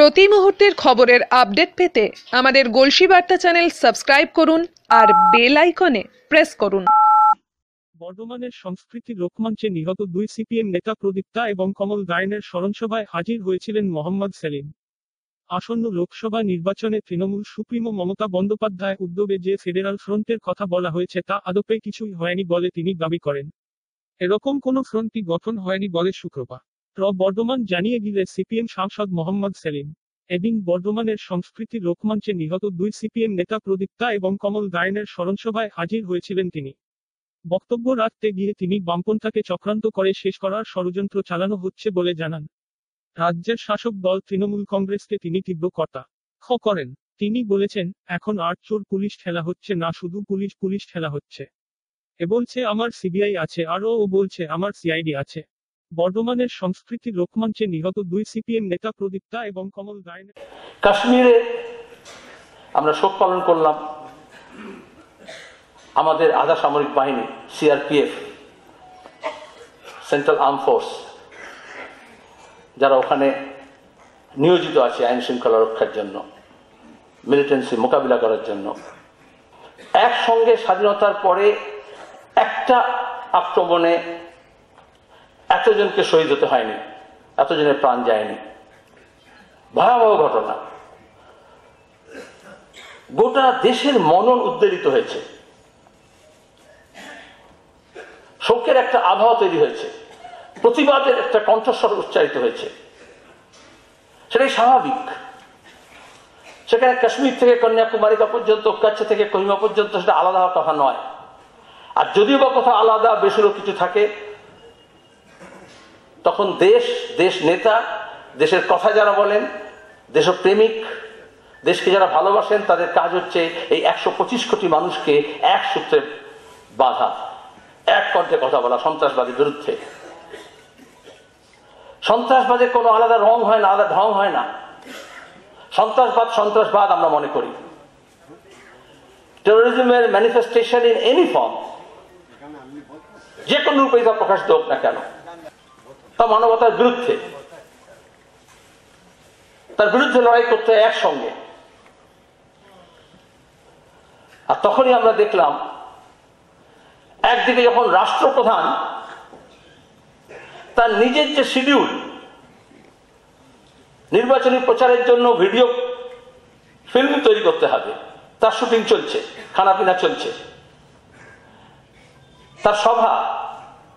প্রতি মুহূর্তের খবরের আপডেট পেতে আমাদের গলসি বার্তা চ্যানেল সাবস্ক্রাইব করুন আর বেল আইকনে প্রেস করুন। বর্ধমানের সংস্কৃতি লোকমঞ্চে নিহত দুই সিপিএম নেতা প্রদীপ্তা এবং কমল গায়নের স্মরণসভায় হাজির হয়েছিলেন মোহাম্মদ সেলিম। আসন্ন লোকসভা নির্বাচনে তৃণমূল সুপ্রিমো মমতা বন্দ্যোপাধ্যায় উদ্যোগে যে ফেডারাল ফ্রন্টের কথা বলা হয়েছে তা আদপে কিছুই হয়নি বলে তিনি দাবি করেন। এরকম কোনো ফ্রন্টই গঠন হয়নি বলে শুক্রবার। বর্ধমান জানিয়ে দিলে সিপিএম সাংসদ মোহাম্মদ সেলিম। এদিন বর্ধমানের সংস্কৃতি লোকমঞ্চে নিহত দুই সিপিএম নেতা প্রদীপ্তা এবং কমল গায়নের স্মরণসভায় হাজির হয়েছিলেন তিনি। বক্তব্য রাখতে গিয়ে তিনি বামপন্থাকে চক্রান্ত করে শেষ করার ষড়যন্ত্র চালানো হচ্ছে বলে জানান। রাজ্যের শাসক দল তৃণমূল কংগ্রেসকে তিনি তীব্র কর্তা খ করেন। তিনি বলেছেন, এখন আর চোর পুলিশ খেলা হচ্ছে না, শুধু পুলিশ পুলিশ খেলা হচ্ছে। এ বলছে, আমার সিবিআই আছে, আরও ও বলছে, আমার সিআইডি আছে। বর্ধমানের সংস্কৃতি লোকমঞ্চে নিহত দুই সিপিএম নেতা প্রদীপ্তা এবং কমল গায়নের কাশ্মীরে আমরা শোক পালন করলাম। আমাদের আধা সামরিক বাহিনী, সিআরপিএফ, সেন্ট্রাল আর্ম ফোর্স, যারা ওখানে নিয়োজিত আছে আইন শৃঙ্খলা রক্ষার জন্য, মিলিটেন্সি মোকাবিলা করার জন্য। একসঙ্গে স্বাধীনতার পরে একটা আক্রমণে এতজনকে শহীদ হতে হয়নি, এতজনের প্রাণ যায়নি। ভয়াবহ ঘটনা। গোটা দেশের মনন উদ্বেলিত হয়েছে। শোকের একটা আবহাওয়া তৈরি হয়েছে। প্রতিবাদের একটা কণ্ঠস্বর উচ্চারিত হয়েছে। সেটাই স্বাভাবিক। সেখানে কাশ্মীর থেকে কন্যাকুমারিকা পর্যন্ত কাছ থেকে কহিমা পর্যন্ত সেটা আলাদা কথা নয়। আর যদিও বা কোথাও আলাদা, বেসুরো কিছু থাকে তখন দেশ দেশ নেতা, দেশের কথা যারা বলেন দেশপ্রেমিক দেশকে যারা ভালোবাসেন, তাদের কাজ হচ্ছে এই একশো পঁচিশ কোটি মানুষকে এক সূত্রে বাধা, এক কণ্ঠে কথা বলা, সন্ত্রাসবাদের বিরুদ্ধে। সন্ত্রাসবাদের কোনো আলাদা রং হয় না, আলাদা ঢং হয় না। সন্ত্রাসবাদ সন্ত্রাসবাদ আমরা মনে করি। টেরোরিজমের ম্যানিফেস্টেশন ইন এনি ফর্ম যে কোনো রূপে তা প্রকাশিত হোক না কেন। তা মানবতার বিরুদ্ধে। তার বিরুদ্ধে লড়াই করতে হয় একসঙ্গে। আর তখনই আমরা দেখলাম, একদিকে যখন রাষ্ট্রপ্রধান তার নিজের যে শিডিউল, নির্বাচনী প্রচারের জন্য ভিডিও ফিল্ম তৈরি করতে হবে, তার শুটিং চলছে, খানাপিনা চলছে। তার সভা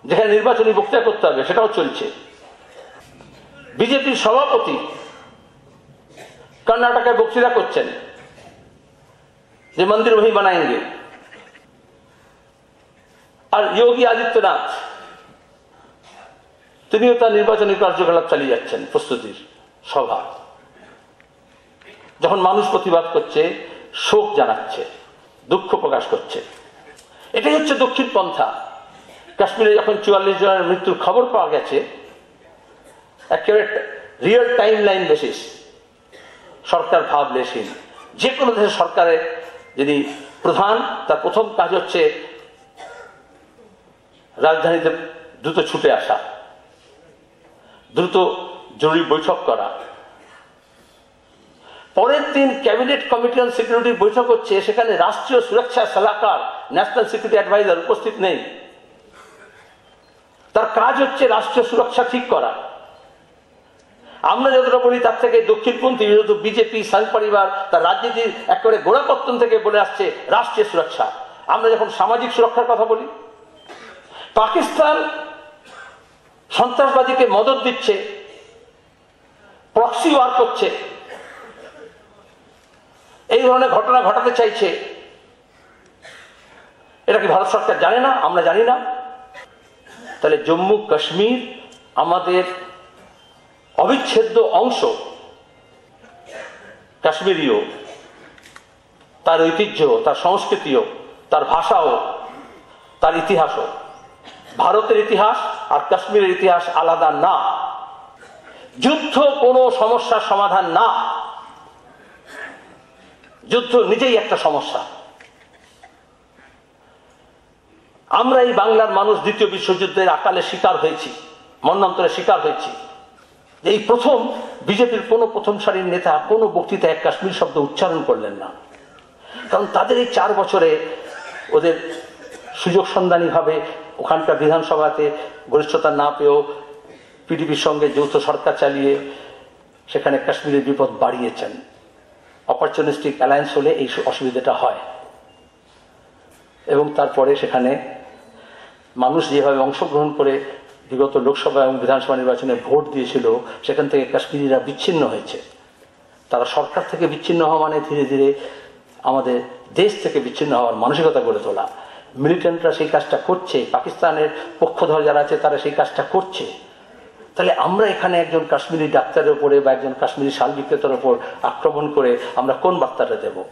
যেখানে নির্বাচনী বক্তৃতা করতে হবে, সেটাও চলছে। বিজেপির সভাপতি কর্ণাটকে বক্তৃতা করছেন যে মন্দির ওই বানায়েঙ্গে আর যোগী আদিত্যনাথ, তিনিও তার নির্বাচনী কার্যকলাপ চালিয়ে যাচ্ছেন প্রস্তুতির সভা। যখন মানুষ প্রতিবাদ করছে, শোক জানাচ্ছে, দুঃখ প্রকাশ করছে। এটাই হচ্ছে দক্ষিণ পন্থা কাশ্মীরে যখন চুয়াল্লিশ জনের মৃত্যুর খবর পাওয়া গেছে, একেবারে রিয়েল টাইম লাইন বেসিস সরকার ভাবলেশীন যে কোনো দেশের সরকারের যিনি প্রধান, তার প্রথম কাজ হচ্ছে রাজধানীতে দ্রুত ছুটে আসা, দ্রুত জরুরি বৈঠক করা। পরের দিন ক্যাবিনেট কমিটি অন সিকিউরিটির বৈঠক হচ্ছে, সেখানে রাষ্ট্রীয় সুরক্ষা সলাহকার ন্যাশনাল সিকিউরিটি অ্যাডভাইজার উপস্থিত নেই। তার কাজ হচ্ছে রাষ্ট্রীয় সুরক্ষা ঠিক করা। আমরা যতটা বলি, তার থেকে দক্ষিণপন্থী, যেহেতু বিজেপি সংঘ পরিবার, তার রাজনীতির একেবারে গোড়াপত্তন থেকে বলে আসছে রাষ্ট্রীয় সুরক্ষা। আমরা যখন সামাজিক সুরক্ষার কথা বলি, পাকিস্তান সন্ত্রাসবাদীকে মদত দিচ্ছে প্রক্সি ওয়ার করছে, এই ধরনের ঘটনা ঘটাতে চাইছে। এটা কি ভারত সরকার জানে না? আমরা জানি না। তাহলে জম্মু কাশ্মীর আমাদের অবিচ্ছেদ্য অংশ। কাশ্মীরিও তার ঐতিহ্য, তার সংস্কৃতিও, তার ভাষাও, তার ইতিহাসও। ভারতের ইতিহাস আর কাশ্মীরের ইতিহাস আলাদা না। যুদ্ধ কোনো সমস্যার সমাধান না। যুদ্ধ নিজেই একটা সমস্যা। আমরা এই বাংলার মানুষ দ্বিতীয় বিশ্বযুদ্ধের আকালে শিকার হয়েছি মন্নান্তরে শিকার হয়েছি। এই প্রথম বিজেপির কোনো প্রথম সারির নেতা কোনো বক্তৃতায় এক কাশ্মীর শব্দ উচ্চারণ করলেন না। কারণ তাদের এই চার বছরে ওদের সুযোগ সন্ধানীভাবে ওখানকার বিধানসভাতে গরিষ্ঠতা না পেয়েও পিডিপির সঙ্গে যৌথ সরকার চালিয়ে সেখানে কাশ্মীরের বিপদ বাড়িয়েছেন। অপরচুনিস্টিক অ্যালায়েন্স হলে এই অসুবিধাটা হয়। এবং তারপরে সেখানে মানুষ যেভাবে অংশগ্রহণ করে বিগত লোকসভা এবং বিধানসভা নির্বাচনে ভোট দিয়েছিল, সেখান থেকে কাশ্মীরিরা বিচ্ছিন্ন হয়েছে। তারা সরকার থেকে বিচ্ছিন্ন হওয়া মানে ধীরে ধীরে আমাদের দেশ থেকে বিচ্ছিন্ন হওয়ার মানসিকতা গড়ে তোলা। মিলিটেন্টরা সেই কাজটা করছে, পাকিস্তানের পক্ষধর যারা আছে তারা সেই কাজটা করছে। তাহলে আমরা এখানে একজন কাশ্মীরি ডাক্তারের উপরে বা একজন কাশ্মীরি শাল বিক্রেতার উপর আক্রমণ করে আমরা কোন বার্তাটা দেবো?